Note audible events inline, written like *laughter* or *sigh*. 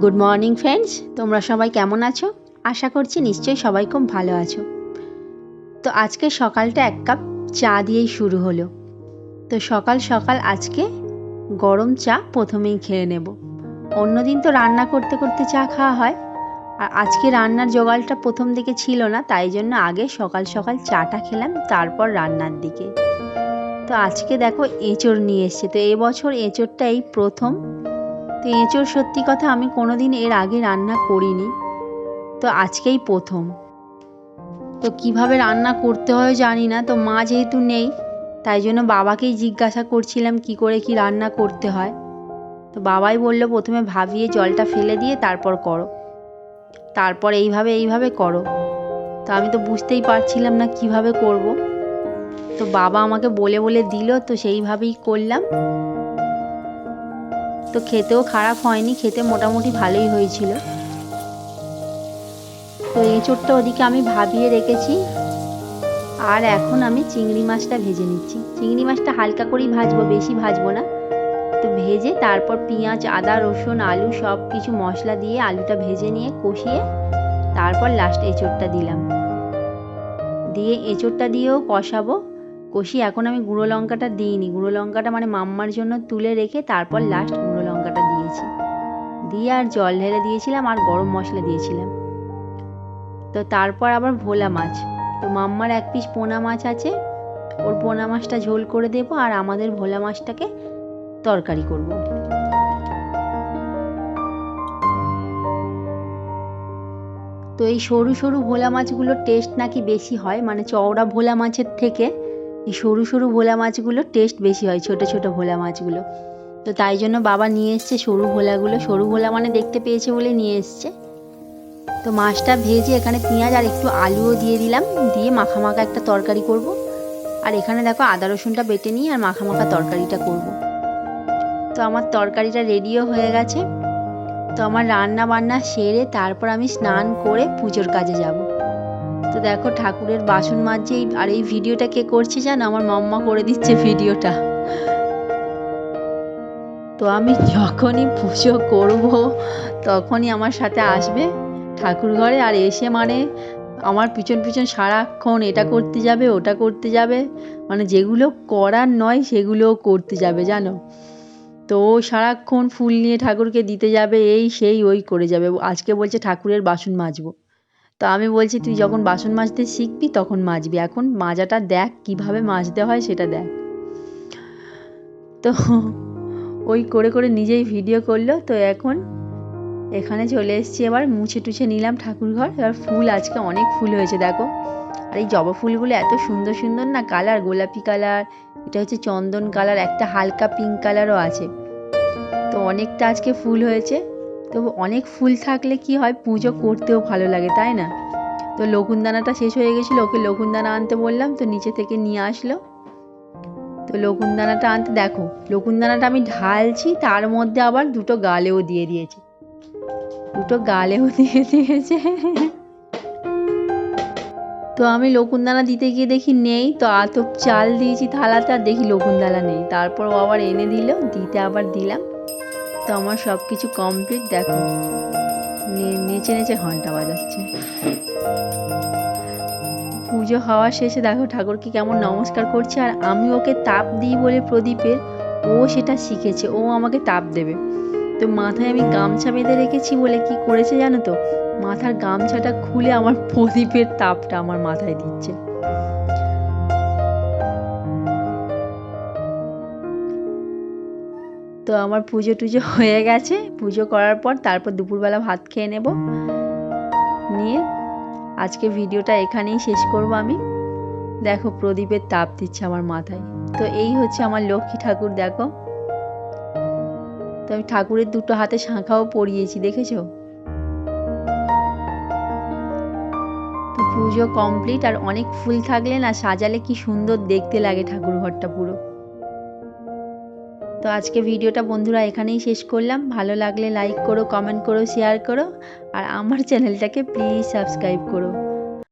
Good morning friends তোমরা সবাই কেমন আছো? আশা করছি নিশ্চয়ই সবাই খুব ভালো আছো। তো আজকে সকালটা এক কাপ চা দিয়েই শুরু হলো। তো সকাল সকাল আজকে গরম চা প্রথমেই খেয়ে নেব। অন্যদিন তো রান্না করতে করতে চা খাওয়া হয়। আর আজকে রান্নার জোগাড়টা প্রথম দিকে ছিল না, তাই জন্য আগে সকাল সকাল চাটা খেলাম, তারপর রান্নার দিকে। তো আজকে দেখো এঁচড় নিয়ে এসছে। তো এবছর এঁচড়টা এই প্রথম। তো এঁচড় সত্যি কথা আমি কোনোদিন এর আগে রান্না করিনি। তো আজকেই প্রথম। তো কীভাবে রান্না করতে হয় জানি না, তো মা যেহেতু নেই, তাই জন্য বাবাকেই জিজ্ঞাসা করছিলাম কি করে কি রান্না করতে হয়। তো বাবাই বলল, প্রথমে ভাবিয়ে জলটা ফেলে দিয়ে তারপর করো। তারপর এইভাবে এইভাবে করো। তো আমি তো বুঝতেই পারছিলাম না কীভাবে করব। তো বাবা আমাকে বলে বলে দিল, তো সেইভাবেই করলাম। তো খেতেও খারাপ হয়নি, খেতে মোটামুটি ভালোই হয়েছিল। তো এঁচোড়টা ওদিকে আমি ভাবিয়ে রেখেছি। আর এখন আমি চিংড়ি মাছটা ভেজে নিচ্ছি। চিংড়ি মাছটা হালকা করেই ভাজবো, বেশি ভাজবো না। তো ভেজে তারপর পেঁয়াজ, আদা, রসুন, আলু সব কিছু মশলা দিয়ে আলুটা ভেজে নিয়ে কষিয়ে তারপর লাস্ট এঁচোড়টা দিলাম। দিয়ে এঁচোড়টা দিয়েও কষাবো। কষি এখন আমি গুঁড়ো লঙ্কাটা দিইনি। গুঁড়ো লঙ্কাটা মানে মাম্মার জন্য তুলে রেখে তারপর লাস্ট দিয়ে আর জল ঢেলে দিয়েছিলাম আর গরম মশলা দিয়েছিলাম। তো তারপর আবার ভোলা মাছ। তো মাম্মার এক পিস পোনা মাছ আছে, ওর পোনা মাছটা ঝোল করে দেবো আর আমাদের ভোলা মাছটাকে তরকারি করব। তো এই সরু সরু ভোলা মাছগুলোর টেস্ট নাকি বেশি হয় মানে চওড়া ভোলা মাছের থেকে এই সরু সরু ভোলা মাছগুলোর টেস্ট বেশি হয়, ছোট ছোট ভোলা মাছগুলো। তো তাই জন্য বাবা নিয়ে এসছে সরু ভোলাগুলো। সরু ভোলা মানে দেখতে পেয়েছে বলে নিয়ে এসছে। তো মাছটা ভেজে এখানে পেঁয়াজ আর একটু আলুও দিয়ে দিলাম। দিয়ে মাখা মাখা একটা তরকারি করব। আর এখানে দেখো আদা রসুনটা বেটে নিই আর মাখা মাখা তরকারিটা করব। তো আমার তরকারিটা রেডিও হয়ে গেছে। তো আমার রান্না বান্না সেরে তারপর আমি স্নান করে পুজোর কাজে যাব। তো দেখো ঠাকুরের বাসন মাজছে। আর এই ভিডিওটা কে করছে জানো? আমার মাম্মা করে দিচ্ছে ভিডিওটা। তো আমি যখনই পুজো করব, তখনই আমার সাথে আসবে ঠাকুর ঘরে আর এসে মানে আমার পিছন পিছন সারাক্ষণ এটা করতে যাবে, ওটা করতে যাবে। মানে যেগুলো করার নয় সেগুলোও করতে যাবে, জানো? তো ও সারাক্ষণ ফুল নিয়ে ঠাকুরকে দিতে যাবে, এই সেই ওই করে যাবে। আজকে বলছে ঠাকুরের বাসন মাজবো। তো আমি বলছি, তুই যখন বাসন মাজতে শিখবি, তখন মাজবি। এখন মাজাটা দেখ, কীভাবে মাজতে হয় সেটা দেখ। তো ওই করে করে নিজেই ভিডিও করল। তো এখন এখানে চলে এসেছি এবার। মুছে টুছে নিলাম ঠাকুর ঘর এবার ফুল আজকে অনেক ফুল হয়েছে, দেখো। আর এই জবা ফুলগুলো এত সুন্দর সুন্দর না কালার, গোলাপি কালার, এটা হচ্ছে চন্দন কালার, একটা হালকা পিঙ্ক কালারও আছে। তো অনেকটা আজকে ফুল হয়েছে। তো অনেক ফুল থাকলে কি হয়, পুজো করতেও ভালো লাগে, তাই না? তো লকুনদানাটা শেষ হয়ে গেছিল, ওকে লকুনদানা আনতে বললাম। তো নিচে থেকে নিয়ে আসলো। তো লকুন দানাটা আনতে দেখো লকুনদানাটা আমি ঢালছি, তার মধ্যে আবার দুটো গালেও দিয়ে দিয়েছি। দুটো গালেও *laughs* দিয়ে দিয়েছে। তো আমি লকুনদানা দিতে গিয়ে দেখি নেই, তো আতপ চাল দিয়েছি থালাতে, আর দেখি লকুনদানা নেই। তারপর ও আবার এনে দিল, দিতে আবার দিলাম। তো আমার সব কিছু কমপ্লিট দেখো নেচে নেচে ঘণ্টা বাজাচ্ছে। পুজো হওয়া শেষে দেখো ঠাকুরকে কেমন নমস্কার করছে, আর আমি ওকে তাপ দিই বলে প্রদীপের, ও সেটা শিখেছে, ও আমাকে তাপ দেবে। তো মাথায় আমি গামছা বেঁধে রেখেছি বলে কি করেছে জানো তো? মাথার গামছাটা খুলে আমার প্রদীপের তাপটা আমার মাথায় দিচ্ছে। তো আমার পুজো টুজো হয়ে গেছে, পুজো করার পর তারপর দুপুরবেলা ভাত খেয়ে নেব। নিয়ে আজকে ভিডিওটা এখানেই শেষ করব আমি। দেখো, প্রদীপের তাপ দিচ্ছে আমার মাথায়। তো এই হচ্ছে আমার লক্ষ্মী ঠাকুর, দেখো। তো আমি ঠাকুরের দুটো হাতে শাঁখাও পরিয়েছি, দেখেছ? তো পুজো কমপ্লিট আর অনেক ফুল থাকলে না সাজালে কি সুন্দর দেখতে লাগে ঠাকুর ঘরটা পুরো। তো আজকে ভিডিওটা বন্ধুরা এখানেই শেষ করলাম। ভালো লাগলে লাইক করো কমেন্ট করো শেয়ার করো। আর আমার চ্যানেলটাকে প্লিজ সাবস্ক্রাইব করো।